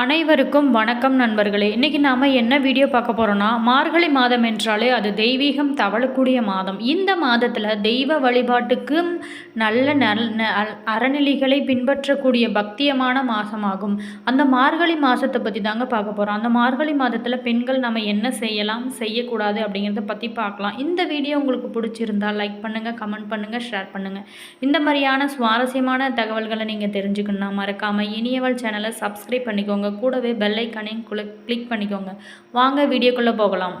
அனைவருக்கும் வணக்கம் நண்பர்களே. இன்றைக்கி நாம் என்ன வீடியோ பார்க்க போகிறோன்னா மார்கழி மாதம் என்றாலே அது தெய்வீகம் தவழக்கூடிய மாதம். இந்த மாதத்தில் தெய்வ வழிபாட்டுக்கும் நல்ல நல் ந- அறநிலைகளை பின்பற்றக்கூடிய பக்தியமான மாதமாகும் அந்த மார்கழி மாதத்தை பற்றி தாங்க பார்க்க போகிறோம் அந்த மார்கழி மாதத்தில் பெண்கள் நம்ம என்ன செய்யலாம் செய்யக்கூடாது அப்படிங்கிறத பற்றி பார்க்கலாம். இந்த வீடியோ உங்களுக்கு பிடிச்சிருந்தா லைக் பண்ணுங்கள் கமெண்ட் பண்ணுங்கள் ஷேர் பண்ணுங்கள் இந்த மாதிரியான சுவாரஸ்யமான தகவல்களை நீங்கள் தெரிஞ்சுக்கணும்னா மறக்காமல் இனியவள் சேனலை சப்ஸ்கிரைப் பண்ணிக்கோங்க. கூடவே பெல் குளிக் கிளிக் பண்ணிக்கோங்க. வாங்க வீடியோக்குள்ளே போகலாம்.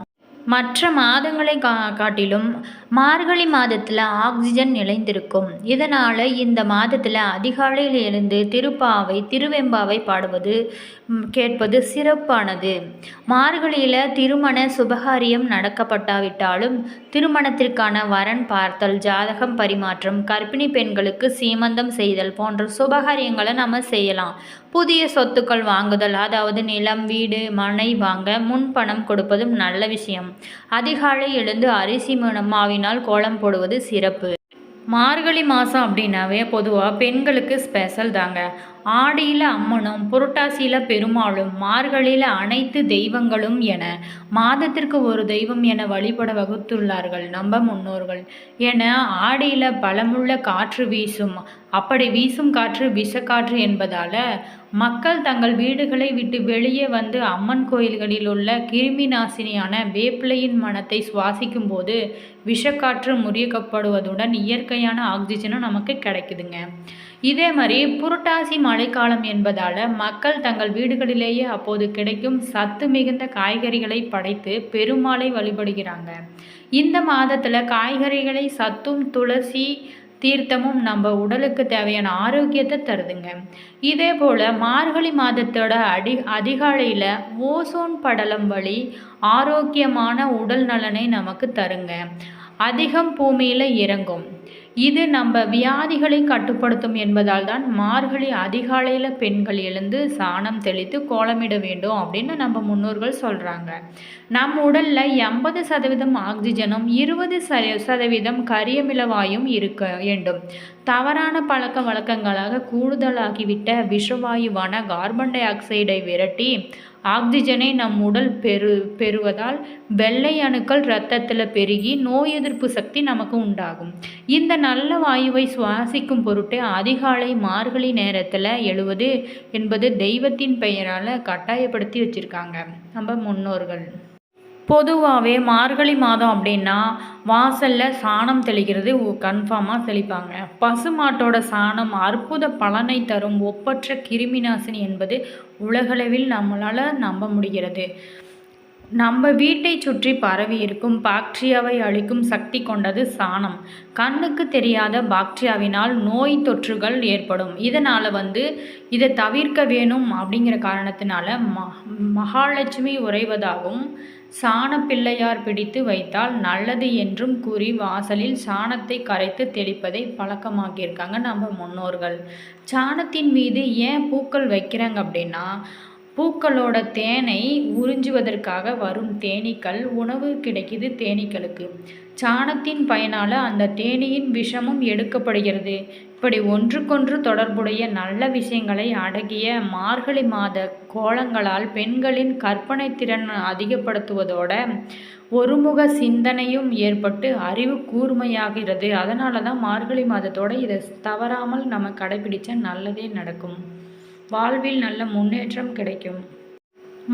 மற்ற மாதங்களை கா காட்டிலும் மார்கழி மாதத்தில் ஆக்சிஜன் நிறைந்திருக்கும். இதனால் இந்த மாதத்தில் அதிகாலையில் எழுந்து திருப்பாவை திருவெம்பாவை பாடுவது கேட்பது சிறப்பானது. மார்கழியில் திருமண சுபகாரியம் நடக்கப்பட்டாவிட்டாலும் திருமணத்திற்கான வரன் பார்த்தல் ஜாதகம் பரிமாற்றம் கர்ப்பிணி பெண்களுக்கு சீமந்தம் செய்தல் போன்ற சுபகாரியங்களை நம்ம செய்யலாம். புதிய சொத்துக்கள் வாங்குதல் அதாவது நிலம் வீடு மனை வாங்க முன்பணம் கொடுப்பதும் நல்ல விஷயம். அதிகாலை எழுந்து அரிசி மாவினால் கோலம் போடுவது சிறப்பு. மார்கழி மாதம் அப்படின்னாவே பொதுவாக பெண்களுக்கு ஸ்பெஷல் தாங்க. ஆடியில் அம்மனும் புரட்டாசியில் பெருமாளும் மார்கழியில் அனைத்து தெய்வங்களும் என மாதத்திற்கு ஒரு தெய்வம் என வழிபட வகுத்துள்ளார்கள் நம்ம முன்னோர்கள். என ஆடியில் பலமுள்ள காற்று வீசும். அப்படி வீசும் காற்று விஷக்காற்று என்பதால் மக்கள் தங்கள் வீடுகளை விட்டு வெளியே வந்து அம்மன் கோயில்களில் உள்ள கிருமி நாசினியான வேப்பிலையின் மனத்தை சுவாசிக்கும் போது விஷக்காற்று முறியக்கப்படுவதுடன் இயற்கையான ஆக்சிஜனும் நமக்கு கிடைக்குதுங்க. இதே மாதிரி புரட்டாசி மழைக்காலம் என்பதால் மக்கள் தங்கள் வீடுகளிலேயே அப்போது கிடைக்கும் சத்து மிகுந்த காய்கறிகளை படைத்து பெருமாளை வழிபடுகிறாங்க. இந்த மாதத்தில் காய்கறிகளை சத்தும் துளசி தீர்த்தமும் நம்ம உடலுக்கு தேவையான ஆரோக்கியத்தை தருதுங்க. இதே போல் மார்கழி மாதத்தோட அடி அதிகாலையில் ஓசோன் படலம் வழி ஆரோக்கியமான உடல் நலனை நமக்கு தருங்க. அதிகம் பூமியில் இறங்கும். இது நம்ம வியாதிகளை கட்டுப்படுத்தும் என்பதால் தான் மார்கழி அதிகாலையில் பெண்கள் எழுந்து சாணம் தெளித்து கோலமிட வேண்டும் அப்படின்னு நம்ம முன்னோர்கள் சொல்கிறாங்க நம் உடலில் எண்பது சதவீதம் ஆக்சிஜனும் இருபது சதவீதம் கரியமிலவாயும் இருக்க வேண்டும். தவறான பழக்க வழக்கங்களாக கூடுதலாகிவிட்ட விஷவாயுவான கார்பன் டை ஆக்சைடை விரட்டி ஆக்சிஜனை நம் உடல் பெறு பெறுவதால் வெள்ளை அணுக்கள் இரத்தத்தில் பெருகி நோய் எதிர்ப்பு சக்தி நமக்கு உண்டாகும். இந்த நல்ல வாயுவை சுவாசிக்கும் பொருட்டு அதிகாலை மார்கழி நேரத்தில் எழுவது என்பது தெய்வத்தின் பெயரால் கட்டாயப்படுத்தி வச்சுருக்காங்க. நம்ம முன்னோர்கள். பொதுவாகவே மார்கழி மாதம் அப்படின்னா வாசலில் சாணம் தெளிக்கிறது கன்ஃபார்மாக தெளிப்பாங்க. பசுமாட்டோட சாணம் அற்புத பலனை தரும் ஒப்பற்ற கிருமிநாசினி என்பது உலகளவில் நம்மளால் நம்ப முடிகிறது. நம்ம வீட்டை சுற்றி பரவி இருக்கும் பாக்டீரியாவை அழிக்கும் சக்தி கொண்டது சாணம். கண்ணுக்கு தெரியாத பாக்டீரியாவினால் நோய் தொற்றுகள் ஏற்படும். இதனால் வந்து இதை தவிர்க்க வேணும் அப்படிங்கிற காரணத்தினால ம மகாலட்சுமி உறைவதாகவும் சாண பிள்ளையார் பிடித்து வைத்தால் நல்லது என்றும் கூறி வாசலில் சாணத்தை கரைத்து தெளிப்பதை பழக்கமாக்கியிருக்காங்க நம்ம முன்னோர்கள். சாணத்தின் மீது ஏன் பூக்கள் வைக்கிறாங்க அப்படின்னா பூக்களோட தேனை உறிஞ்சுவதற்காக வரும் தேனீக்கள் உணவு கிடைக்குது தேனீக்களுக்கு. சாணத்தின் பயனால அந்த தேனியின் விஷமும் எடுக்கப்படுகிறது. இப்படி ஒன்றுக்கொன்று தொடர்புடைய நல்ல விஷயங்களை அடங்கிய மார்கழி மாத கோலங்களால் பெண்களின் கற்பனை திறன் அதிகப்படுத்துவதோட ஒருமுக சிந்தனையும் ஏற்பட்டு அறிவு கூர்மையாகிறது. அதனால தான் மார்கழி மாதத்தோட இதை தவறாமல் நம்ம கடைபிடிச்சா நல்லதே நடக்கும். வாழ்வில் நல்ல முன்னேற்றம் கிடைக்கும்.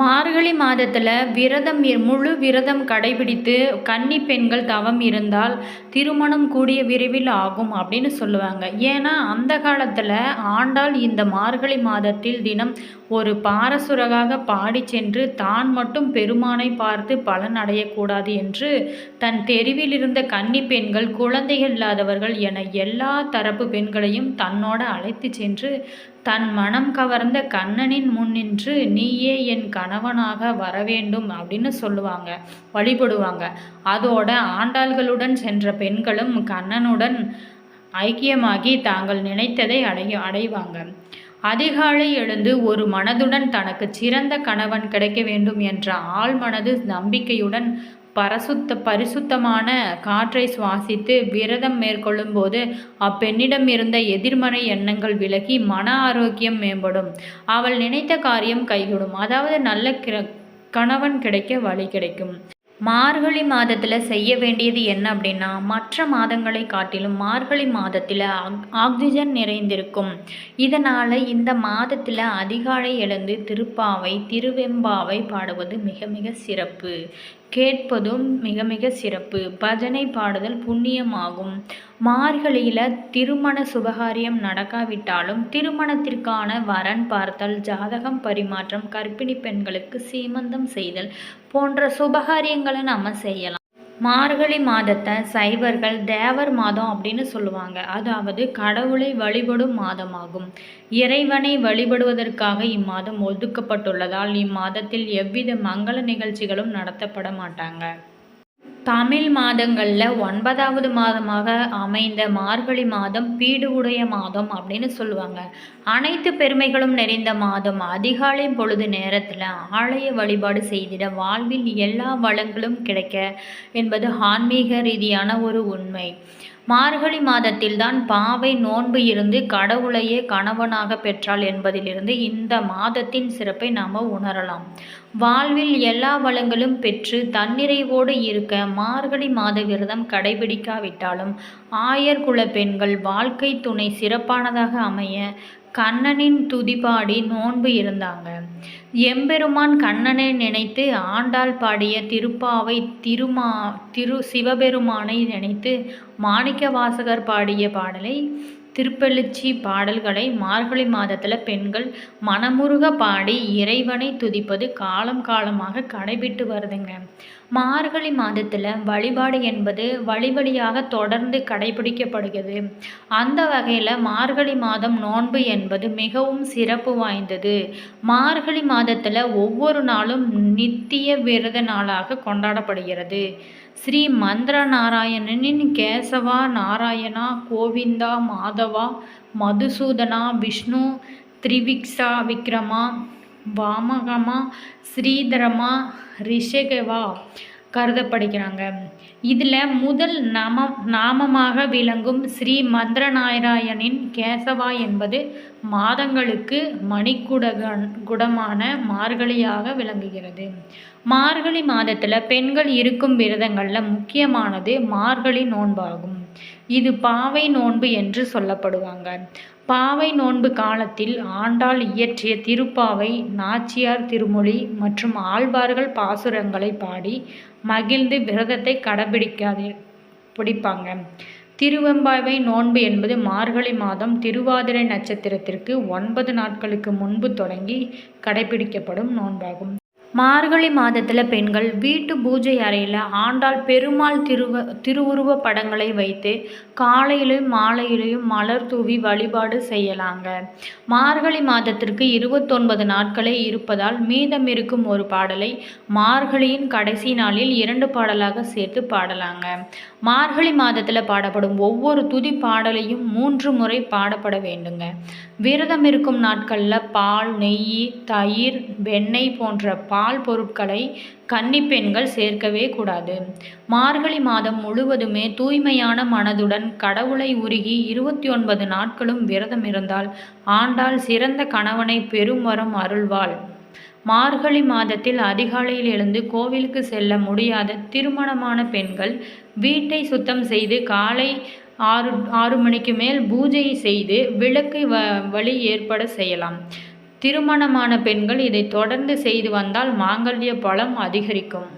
மார்கழி மாதத்தில் விரதம் முழு விரதம் கடைபிடித்து கன்னி பெண்கள் தவம் இருந்தால் திருமணம் கூடிய விரைவில் ஆகும் அப்படின்னு சொல்லுவாங்க. ஏன்னா அந்த காலத்தில் ஆண்டாள் இந்த மார்கழி மாதத்தில் தினம் ஒரு பாரசுரகாக பாடி சென்று தான் மட்டும் பெருமானை பார்த்து பலன் அடையக்கூடாது என்று தன் தெருவில் இருந்த கன்னி பெண்கள் குழந்தைகள் இல்லாதவர்கள் என எல்லா தரப்பு பெண்களையும் தன்னோட அழைத்து சென்று தன் மனம் கவர்ந்த கண்ணனின் முன் நின்று நீயே என் கணவனாக வரவேண்டும் அப்படின்னு சொல்லுவாங்க வழிபடுவாங்க. அதோட ஆண்டாள்களுடன் சென்ற பெண்களும் கண்ணனுடன் ஐக்கியமாகி தாங்கள் நினைத்ததை அடைய அடைவாங்க. அதிகாலை எழுந்து ஒரு மனதுடன் தனக்கு சிறந்த கணவன் கிடைக்க வேண்டும் என்ற ஆழ்மனது நம்பிக்கையுடன் பரசுத்த பரிசுத்தமான காற்றை சுவாசித்து விரதம் மேற்கொள்ளும்போது அப்பெண்ணிடம் இருந்த எதிர்மறை எண்ணங்கள் விலகி மன ஆரோக்கியம் மேம்படும். அவள் நினைத்த காரியம் கைகூடும். அதாவது நல்ல கிர கணவன் கிடைக்க வழி கிடைக்கும். மார்கழி மாதத்தில் செய்ய வேண்டியது என்ன அப்படின்னா மற்ற மாதங்களை காட்டிலும் மார்கழி மாதத்தில் ஆக்சிஜன் நிறைந்திருக்கும். இதனால் இந்த மாதத்தில் அதிகாலை எழுந்து திருப்பாவை திருவெம்பாவை பாடுவது மிக மிக சிறப்பு. கேட்பதும் மிக மிக சிறப்பு. பஜனை பாடுதல் புண்ணியமாகும். மார்கழியில் திருமண சுபகாரியம் நடக்காவிட்டாலும் திருமணத்திற்கான வரன் பார்த்தல் ஜாதகம் பரிமாற்றம் கர்ப்பிணி பெண்களுக்கு சீமந்தம் செய்தல் போன்ற சுபகாரியங்களை நம்ம செய்யலாம். மார்கழி மாதத்தை சைவர்கள் தேவர் மாதம் அப்படின்னு சொல்லுவாங்க. அதாவது கடவுளை வழிபடும் மாதமாகும். இறைவனை வழிபடுவதற்காக இம்மாதம் ஒதுக்கப்பட்டுள்ளதால் இம்மாதத்தில் எவ்வித மங்கள நிகழ்ச்சிகளும் நடத்தப்பட மாட்டாங்க. தமிழ் மாதங்களில் ஒன்பதாவது மாதமாக அமைந்த மார்கழி மாதம் பீடு உடைய மாதம் அப்படின்னு சொல்லுவாங்க. அனைத்து பெருமைகளும் நிறைந்த மாதம். அதிகாலை பொழுது நேரத்தில் ஆலய வழிபாடு செய்திட வாழ்வில் எல்லா வளங்களும் கிடைக்க என்பது ஆன்மீக ரீதியான ஒரு உண்மை. மார்கழி மாதத்தில்தான் பாவை நோன்பு இருந்து கடவுளையே கணவனாக பெற்றாள் என்பதிலிருந்து இந்த மாதத்தின் சிறப்பை நாம் உணரலாம். வாழ்வில் எல்லா வளங்களும் பெற்று தன்னிறைவோடு இருக்க மார்கழி மாத விரதம் கடைபிடிக்காவிட்டாலும் ஆயர் குல பெண்கள் வாழ்க்கை துணை சிறப்பானதாக அமைய கண்ணனின் துதிபாடி நோன்பு இருந்தாங்க. எம்பெருமான் கண்ணனை நினைத்து ஆண்டாள் பாடிய திருப்பாவை திருமா திரு சிவபெருமானை நினைத்து மாணிக்க வாசகர் பாடிய பாடலை திருப்பெழுச்சி பாடல்களை மார்கழி மாதத்தில் பெண்கள் மனமுருக பாடி இறைவனை துதிப்பது காலம் காலமாக கடைபிட்டு வருதுங்க. மார்கழி மாதத்தில் வழிபாடு என்பது வழி வழியாக தொடர்ந்து கடைபிடிக்கப்படுகிறது. அந்த வகையில் மார்கழி மாதம் நோன்பு என்பது மிகவும் சிறப்பு வாய்ந்தது. மார்கழி மாதத்தில் ஒவ்வொரு நாளும் நித்திய விரத நாளாக கொண்டாடப்படுகிறது. ஸ்ரீ மந்திர நாராயணனின் கேசவா நாராயணா கோவிந்தா மாதவா மதுசூதனா விஷ்ணு திரிவிக்ஷா விக்ரமா வாமகமா ஸ்ரீதரமா ரிஷகவா கருதப்படுகிறாங்க. இதில் முதல் நாம நாமமாக விளங்கும் ஸ்ரீ மந்திரநாராயணின் கேசவா என்பது மாதங்களுக்கு மணிக்குடக குடமான மார்கழியாக விளங்குகிறது. மார்கழி மாதத்தில் பெண்கள் இருக்கும் விரதங்களில் முக்கியமானது மார்கழி நோன்பாகும். இது பாவை நோன்பு என்று சொல்லப்படுவாங்க. பாவை நோன்பு காலத்தில் ஆண்டாள் இயற்றிய திருப்பாவை நாச்சியார் திருமொழி மற்றும் ஆழ்வார்கள் பாசுரங்களை பாடி மகிழ்ந்து விரதத்தை கடைபிடிக்காதே பிடிப்பாங்க. திருவெம்பாவை நோன்பு என்பது மார்கழி மாதம் திருவாதிரை நட்சத்திரத்திற்கு ஒன்பது நாட்களுக்கு முன்பு தொடங்கி கடைபிடிக்கப்படும் நோன்பாகும். மார்கழி மாதத்தில் பெண்கள் வீட்டு பூஜை அறையில் ஆண்டாள் பெருமாள் திருவ திருவுருவ படங்களை வைத்து காலையிலும் மாலையிலையும் மலர் தூவி வழிபாடு செய்யலாங்க. மார்கழி மாதத்திற்கு இருபத்தொன்பது நாட்களே இருப்பதால் மீதம் இருக்கும் ஒரு பாடலை மார்கழியின் கடைசி நாளில் இரண்டு பாடலாக சேர்த்து பாடலாங்க. மார்கழி மாதத்தில் பாடப்படும் ஒவ்வொரு துதி பாடலையும் மூன்று முறை பாடப்பட வேண்டுங்க. விரதம் இருக்கும் நாட்களில் பால் நெய் தயிர் வெண்ணெய் போன்ற பால் பொருட்களை கன்னிப்பெண்கள் சேர்க்கவே கூடாது. மார்கழி மாதம் முழுவதுமே தூய்மையான மனதுடன் கடவுளை உருகி இருபத்தி ஒன்பது நாட்களும் விரதம் இருந்தால் ஆண்டால் சிறந்த கணவனை பெரும் வரம் அருள்வாள். மார்கழி மாதத்தில் அதிகாலையில் எழுந்து கோவிலுக்கு செல்ல முடியாத திருமணமான பெண்கள் வீட்டை சுத்தம் செய்து காலை ஆறு ஆறு மணிக்கு மேல் பூஜை செய்து விளக்கு வ வழி ஏற்பட செய்யலாம். திருமணமான பெண்கள் இதை தொடர்ந்து செய்து வந்தால் மாங்கல்ய பலம் அதிகரிக்கும்.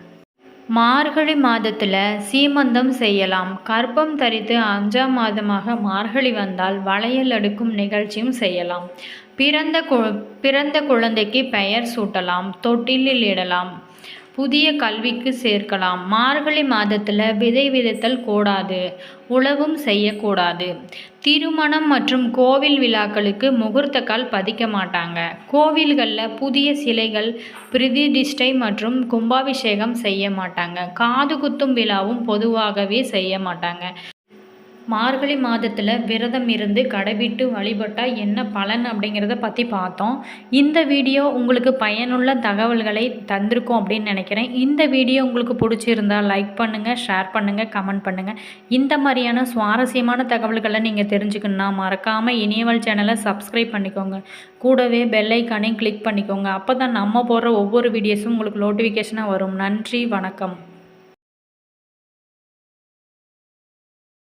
மார்கழி மாதத்தில் சீமந்தம் செய்யலாம். கர்ப்பம் தரித்து அஞ்சாம் மாதமாக மார்கழி வந்தால் வளையல் அடுக்கும் நிகழ்ச்சியும் செய்யலாம். பிறந்த கு பிறந்த குழந்தைக்கு பெயர் சூட்டலாம். தொட்டிலில் இடலாம். புதிய கல்விக்கு சேர்க்கலாம். மார்கழி மாதத்தில் விதை விதைத்தல் கூடாது. உழவும் செய்யக்கூடாது. திருமணம் மற்றும் கோவில் விழாக்களுக்கு முகூர்த்தக்கால் பதிக்க மாட்டாங்க. கோவில்களில் புதிய சிலைகள் பிரதிதிஷ்டை மற்றும் கும்பாபிஷேகம் செய்ய மாட்டாங்க. காது குத்தும் விழாவும் பொதுவாகவே செய்ய மாட்டாங்க. மார்கழி மாதத்தில் விரதம் இருந்து கடைபிட்டு வழிபட்டால் என்ன பலன் அப்படிங்கிறத பற்றி பார்த்தோம். இந்த வீடியோ உங்களுக்கு பயனுள்ள தகவல்களை தந்திருக்கும் அப்படின்னு நினைக்கிறேன். இந்த வீடியோ உங்களுக்கு பிடிச்சிருந்தால் லைக் பண்ணுங்கள் ஷேர் பண்ணுங்கள் கமெண்ட் பண்ணுங்கள் இந்த மாதிரியான சுவாரஸ்யமான தகவல்களை நீங்கள் தெரிஞ்சுக்கணுன்னா மறக்காமல் இனியவல் சேனலை சப்ஸ்கிரைப் பண்ணிக்கோங்க. கூடவே பெல்லைக்கானையும் கிளிக் பண்ணிக்கோங்க. அப்போ தான் நம்ம போடுற ஒவ்வொரு வீடியோஸும் உங்களுக்கு நோட்டிஃபிகேஷனாக வரும். நன்றி வணக்கம்.